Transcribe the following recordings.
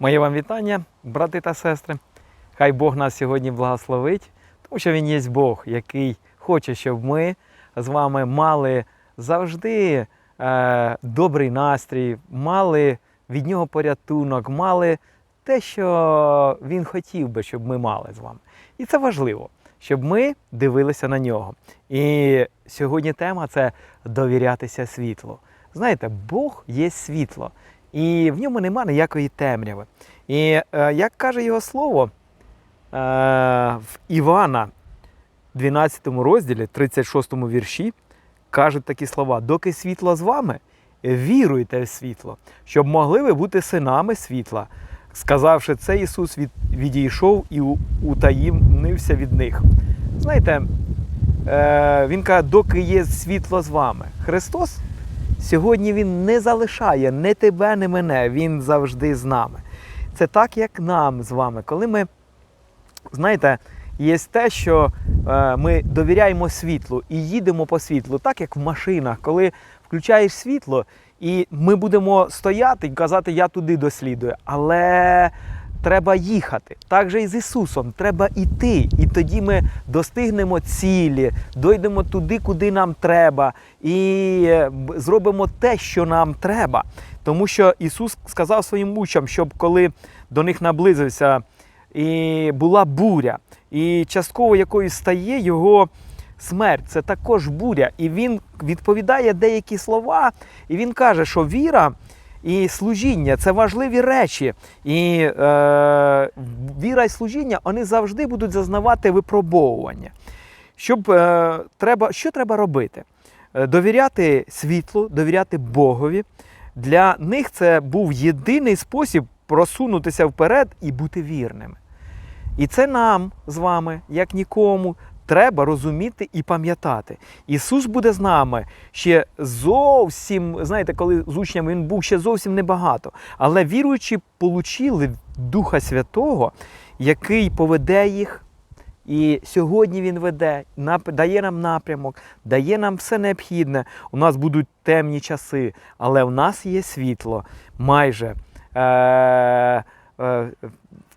Моє вам вітання, брати та сестри. Хай Бог нас сьогодні благословить, тому що Він є Бог, який хоче, щоб ми з вами мали завжди е, добрий настрій, мали від нього порятунок, мали те, що Він хотів би, щоб ми мали з вами. І це важливо, щоб ми дивилися на нього. І сьогодні тема це довірятися світлу. Знаєте, Бог є світло, і в ньому нема ніякої темряви. І е, як каже його слово е, в Івана, 12 розділі, 36 вірші, кажуть такі слова: доки світло з вами, віруйте в світло, щоб могли ви бути синами світла. Сказавши це, Ісус від, відійшов і у- утаїмнився від них. Знаєте, е, Він каже, доки є світло з вами. Христос сьогодні Він не залишає не тебе, не мене, Він завжди з нами. Це так, як нам з вами, коли ми, знаєте, є те, що е, ми довіряємо світлу і їдемо по світлу, так як в машинах, коли включаєш світло, і ми будемо стояти і казати, я туди дослідую. Але треба їхати. Так же і з Ісусом, треба йти. І тоді ми достигнемо цілі, дойдемо туди, куди нам треба, і е, зробимо те, що нам треба. Тому що Ісус сказав своїм учням, щоб коли до них наблизився і була буря, і частково якою стає його смерть, це також буря. І він відповідає деякі слова, і він каже, що віра і служіння це важливі речі. І е, віра і служіння вони завжди будуть зазнавати випробовування. Щоб, е, треба, що треба робити? Е, Довіряти світлу, довіряти Богові. Для них це був єдиний спосіб просунутися вперед і бути вірними. І це нам з вами, як нікому, треба розуміти і пам'ятати. Ісус буде з нами ще зовсім, знаєте, коли з учнями він був ще зовсім небагато. Але віруючі получили Духа Святого, який поведе їх. І сьогодні він веде, дає нам напрямок, дає нам все необхідне. У нас будуть темні часи, але в нас є світло майже. Е- е-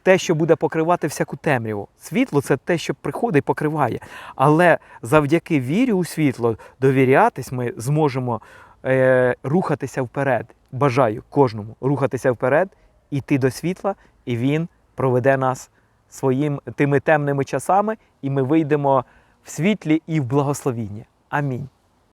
те, що буде покривати всяку темряву. Світло це те, що приходить і покриває. Але завдяки вірі у світло довірятись, ми зможемо е, рухатися вперед. Бажаю кожному рухатися вперед, іти до світла, і він проведе нас своїм тими темними часами, і ми вийдемо в світлі і в благословінні. Амінь.